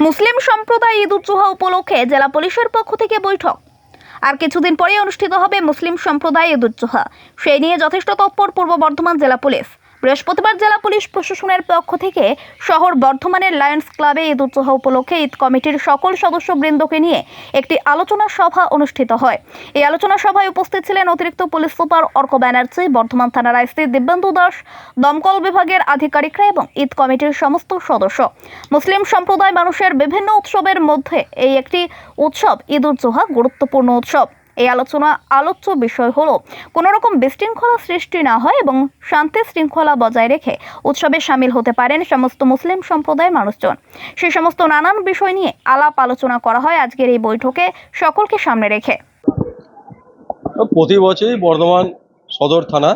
মুসলিম সম্প্রদায় ঈদ উজ্জোহা উপলক্ষে জেলা পুলিশের পক্ষ থেকে বৈঠক। আর কিছুদিন পরে অনুষ্ঠিত হবে মুসলিম সম্প্রদায় ঈদ উজ্জোহা সেই নিয়ে যথেষ্ট তৎপর পূর্ব বর্ধমান জেলা পুলিশ। বৃহস্পতিবার জেলা পুলিশ প্রশাসনের পক্ষ থেকে শহর বর্ধমানের লায়ন্স ক্লাবে ঈদ উজ্জোহা উপলক্ষে ঈদ কমিটির সকল সদস্যবৃন্দকে নিয়ে একটি আলোচনা সভা অনুষ্ঠিত হয়। এই আলোচনা সভায় উপস্থিত ছিলেন অতিরিক্ত পুলিশ সুপার অর্ক ব্যানার্জি, বর্ধমান থানার আইসি দিব্যেন্দু দাস, দমকল বিভাগের আধিকারিকরা এবং ঈদ কমিটির সমস্ত সদস্য। মুসলিম সম্প্রদায় মানুষের বিভিন্ন উৎসবের মধ্যে এই একটি উৎসব ঈদ উল জোহা গুরুত্বপূর্ণ উৎসব। এই আলোচনা, আলোচ্য বিষয় হলো কোনো রকম বিশৃঙ্খলা সৃষ্টি না হয় এবং শান্তি শৃঙ্খলা বজায় রেখে উৎসবে সামিল হতে পারেন সমস্ত মুসলিম সম্প্রদায়ের মানুষজন। সেই সমস্ত নানান বিষয় নিয়ে আলাপ আলোচনা করা হয় আজকের এই বৈঠকে সকলকে সামনে রেখে। প্রতি বছরই বর্ধমান সদর থানা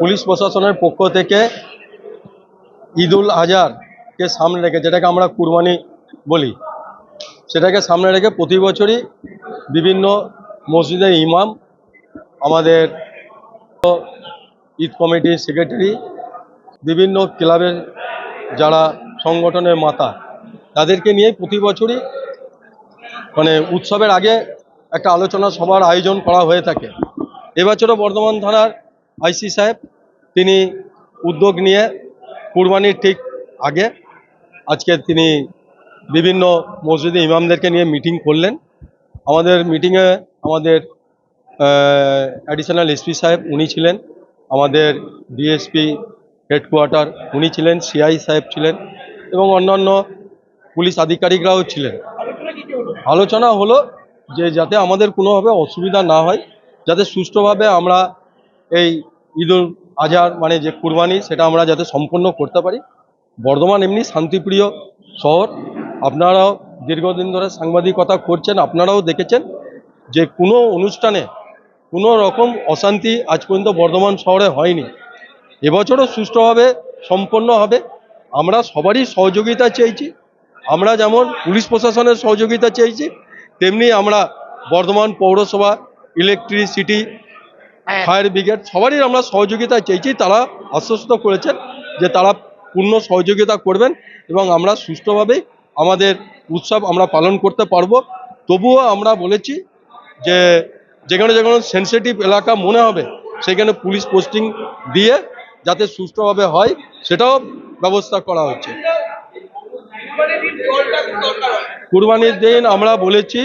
পুলিশ প্রশাসনের পক্ষ থেকে ঈদুল আজহারকে সামনে রেখে, যেটাকে আমরা কুরবানি বলি, সেটাকে সামনে রেখে প্রতি বছরই বিভিন্ন মসজিদের ইমাম, আমাদের ঈদ কমিটির সেক্রেটারি, বিভিন্ন ক্লাবের যারা সংগঠনের মাতা, তাদেরকে নিয়ে প্রতি বছরই মানে উৎসবের আগে একটা আলোচনা সভার আয়োজন করা হয়ে থাকে। এবছরও বর্ধমান থানার আইসি সাহেব, তিনি উদ্যোগ নিয়ে কুরবানির ঠিক আগে আজকে তিনি বিভিন্ন মসজিদে ইমামদেরকে নিয়ে মিটিং করলেন। আমাদের মিটিংয়ে আমাদের অ্যাডিশনাল এসপি সাহেব উনি ছিলেন। আমাদের ডিএসপি হেডকোয়ার্টার উনি ছিলেন সিআই সাহেব ছিলেন এবং অন্যান্য পুলিশ আধিকারিকরাও ছিলেন। আলোচনা হলো যে যাতে আমাদের কোনোভাবে অসুবিধা না হয়, যাতে সুষ্ঠুভাবে আমরা এই ঈদুল আজহার মানে যে কুরবানি, সেটা আমরা যাতে সম্পন্ন করতে পারি। বর্ধমান এমনি শান্তিপ্রিয় শহর। আপনারাও দীর্ঘদিন ধরে সাংবাদিকতা করছেন, আপনারাও দেখেছেন। যে কোনো অনুষ্ঠানে কোনো রকম অশান্তি আজ পর্যন্ত বর্ধমান শহরে হয়নি। এবছরও সুষ্ঠুভাবে সম্পন্ন হবে। আমরা সবারই সহযোগিতা চেয়েছি। আমরা যেমন পুলিশ প্রশাসনের সহযোগিতা চেয়েছি তেমনি আমরা বর্ধমান পৌরসভা ইলেকট্রিসিটি ফায়ার ব্রিগেড সবারই আমরা সহযোগিতা চেয়েছি। তারা আশ্বস্ত করেছেন যে তারা পূর্ণ সহযোগিতা করবেন এবং আমরা সুষ্ঠুভাবেই আমাদের উৎসব আমরা পালন করতে পারব। তবুও আমরা বলেছি যে যেখানে যেখানে সেন্সিটিভ এলাকা মনে হবে, সেখানে পুলিশ পোস্টিং দিয়ে যাতে সুষ্ঠুভাবে হয়, সেটাও ব্যবস্থা করা হচ্ছে। কুরবানির দিন আমরা বলেছি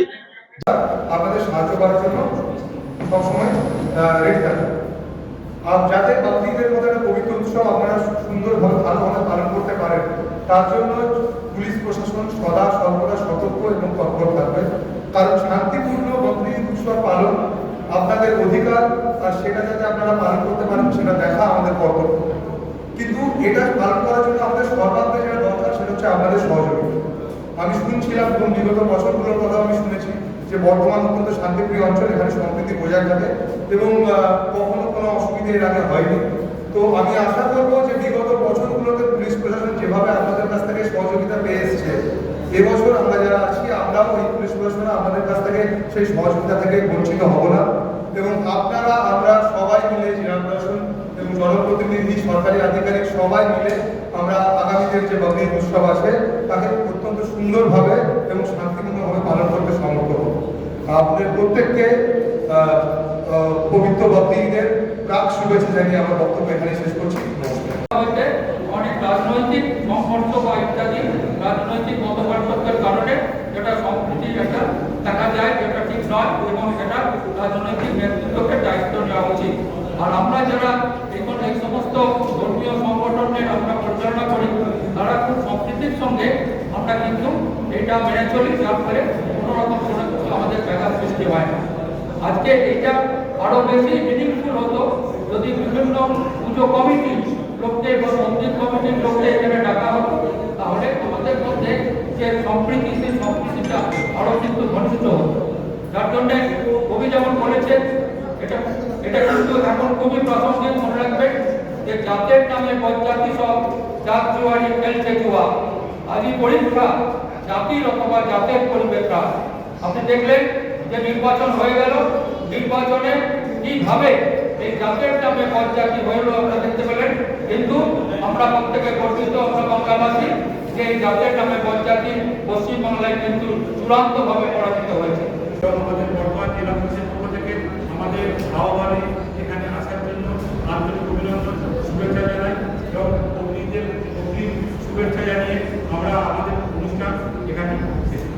সতর্ক এবং থাকবে। কারণ শান্তিপূর্ণ বকরি পালন আপনাদের অধিকার আর সেটা যাতে আপনারা পালন করতে পারেন, সেটা দেখা আমাদের কর্তব্য। কিন্তু এটা পালন করার জন্য আমাদের সর্বাগ্রে যেটা দরকার, সেটা হচ্ছে আপনাদের সহযোগিতা আমি শুনছিলাম কোন বিগত বছরগুলোর কথা আমি শুনেছি যে বর্তমান অত্যন্ত শান্তিপ্রিয় অঞ্চল, এখানে সম্প্রীতি বজায় থাকে এবং কখনো কোনো অসুবিধা এর আগে হয়নি। তো আমি আশা করব যে বিগত বছরগুলোতে পুলিশ প্রশাসন যেভাবে আপনাদের কাছ থেকে সহযোগিতা পেয়ে এসছে, এবছর আমরা যারা আছি, আমরাও এই প্রশাসন আমাদের কাছ থেকে সেই সহযোগিতা থেকে বঞ্চিত হব না। এবং আপনারা, আমরা সবাই মিলে জেলা প্রশাসন এবং জনপ্রতিনিধি, সরকারি আধিকারিক সবাই মিলে আমরা আগামীদের যে বকরিদ উৎসব আছে, তাকে অত্যন্ত সুন্দরভাবে এবং শান্তিপূর্ণভাবে পালন করতে সমর্থ হব আপনাদের প্রত্যেককে পবিত্র বকরিদের প্রাক শুভেচ্ছা জানিয়ে আমার বক্তব্য এখানে শেষ করছি। অনেক রাজনৈতিক বা ইত্যাদি রাজনৈতিক মতপার্থক্যের কারণে যেটা সম্প্রীতি একটা দেখা যায় যেটা ঠিক নয় এবং সেটা রাজনৈতিক নেতৃত্বকে দায়িত্ব নেওয়া উচিত আর আমরা যারা এখন এই সমস্ত ধর্মীয় সংগঠনের আমরা পরিচালনা করি তারা খুব সম্প্রীতির সঙ্গে আমরা কিন্তু এটা মেনে চলি, যার ফলে কোনো রকম কোনো কিছু আমাদের ব্যাঘাত সৃষ্টি হয় আজকে এটা আরও বেশি মিনিংফুল হতো যদি বিভিন্ন পুজো কমিটি লোককে বা মন্দির কমিটির লোককে এখানে ডাকা হতো, তাহলে আমাদের মধ্যে যে সম্প্রীতি, সেই সম্প্রীতিটা আরও কিন্তু ঘনিষ্ঠ হতো। যার জন্য কবি যেমন বলেছেন, এটা এটা কিন্তু এখন খুবই প্রাসঙ্গিক মনে রাখবেন যে জাতের নামে পঞ্চায়েতি সব, জাত জুয়ারি, খেলছে জুয়া আজই পরীক্ষা জাতির অথবা জাতের পরিবেশরা আপনি দেখলেন যে নির্বাচন হয়ে গেল। নির্বাচনে কীভাবে এই জাতের নামে পঞ্চায়েত হইল আমরা দেখতে পেলেন। কিন্তু আমরা প্রত্যেকে গর্বিত, আমরা বাংলাবাসী যে এই জাতের নামে পঞ্চায়েত পশ্চিমবাংলায় কিন্তু চূড়ান্তভাবে পরাজিত হয়েছে। আমাদের বর্তমান জেলা পুলিশের পক্ষ থেকে আমাদের হাওয়াবাড়ি এখানে আসার জন্য আন্তরিক অভিনন্দন। শুভেচ্ছা জানিয়ে আমরা আমাদের অনুষ্ঠান এখানে শেষ